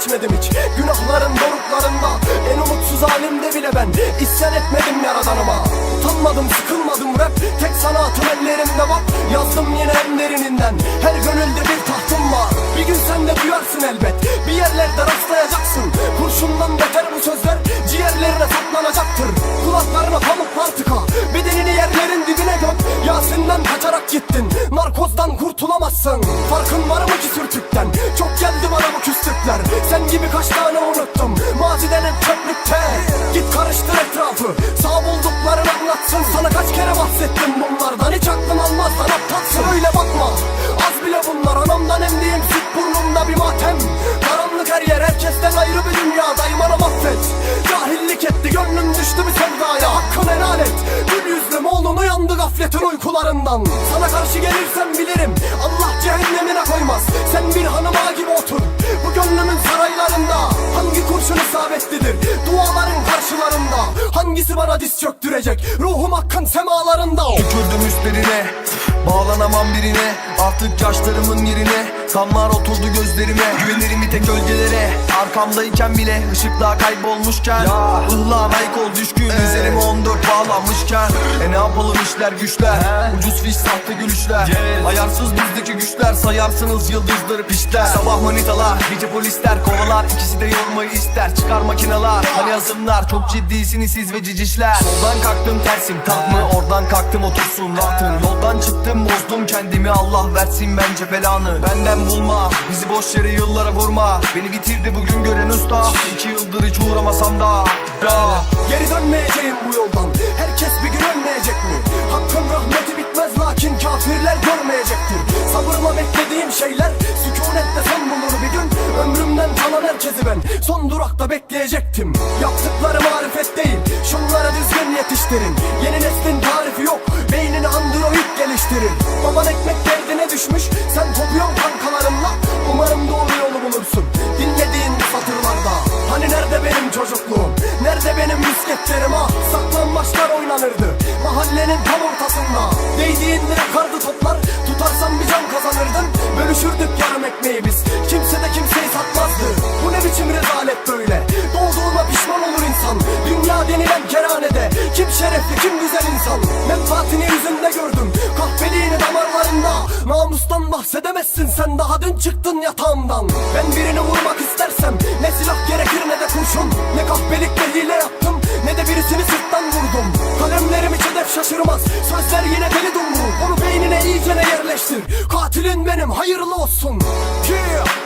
geçmedim hiç. Günahların doruklarında En umutsuz halimde bile ben. İsyan etmedim yaradanıma. Utanmadım sıkılmadım rap. Tek sanatım ellerimde bak Yazdım yine küslükler Sen gibi kaç tane unuttum? Maziden hep çöplükte Git karıştır etrafı. Sağ bulduklarını anlatsın. Sana kaç kere bahsettim bunlardan? Hiç aklın almaz lan aptalsın Öyle bakma. Az bile bunlar. Anamdan emdiğim süt burnumda bir matem. Karanlık her yer herkesten ayrı bir dünya Daymana affet Cahillik etti gönlüm düştü bir sevdaya. Hakkını helal et. Gül yüzlüm oğlun uyandı gafletin uykularından. Sana karşı gelirsem bilirim. Allah cehennemine koymaz. Sen bir hanıma gibi otur gönlümün saraylarında Hangi kurşun isabetlidir? Duaların karşılarında Hangisi bana diz çöktürecek? Ruhum hakkın semalarında. Tükürdüm üstlerine Bağlanamam birine. Artık yaşlarımın yerine Kanlar oturdu gözlerime. Güvenirim bir tek gölgelere Arkamdayken bile ışıklar kaybolmuşken ya. Ihlığa layık ol düşkün Üzerime 14 bağlanmışken E ne yapalım işler güçler Ucuz fiş sahte gülüşler Ayarsız bizdeki güçler Sayarsınız yıldızları pişler Sabah manitalar gece polisler Kovalar ikisi de yormayı ister Çıkar makineler hani asımlar Çok ciddisiniz siz ve cicişler Soldan kalktım tersim tak mı? Oradan kalktım otursun rahatın Yoldan çıktım bozdum kendimi Allah versin bence belanı Benden bulma bizi boş yere yıllara vurma. Beni bitirdi bugün gören usta. İki yıldır hiç uğramasam da. Ya Geri dönmeyeceğim bu yoldan. Herkes bir gün ölmeyecek mi? Hakkın rahmeti bitmez lakin kafirler görmeyecektir. Sabırla beklediğim şeyler Sükunette son bulur bir gün. Ömrümden kalan herkesi ben Son durakta bekleyecektim. Yaptıkları marifet değil Şunlara düzgün yetiştirin. Yeni neslin tarifi yok Beynini android geliştirir Baban ekmek derdine düşmüş benim misketlerim ah Saklambaçlar oynanırdı. Mahallenin tam ortasında Değdiğinde yakardı toplar Tutarsan bir can kazanırdın. Bölüşürdük yarım ekmeği biz Kimse de kimseyi satmazdı. Bu ne biçim rezalet böyle? Doğduğuna pişman olur insan. Dünya denilen kerhanede Kim şerefli kim güzel insan? Menfaatini yüzünde gördüm Kahpeliğini damarlarında. Namustan bahsedemezsin sen. Daha dün çıktın yatağımdan. Ben birini vurmak istersem Ne silah gerekir ne de kurşun. Ne kahpelikle hile yaptım Ne de birisini sırttan vurdum. Kalemlerim hiç hedef şaşırmaz Sözler yine deli dumru. Onu beynine iyicene yerleştir? Katilin benim hayırlı olsun. Yeah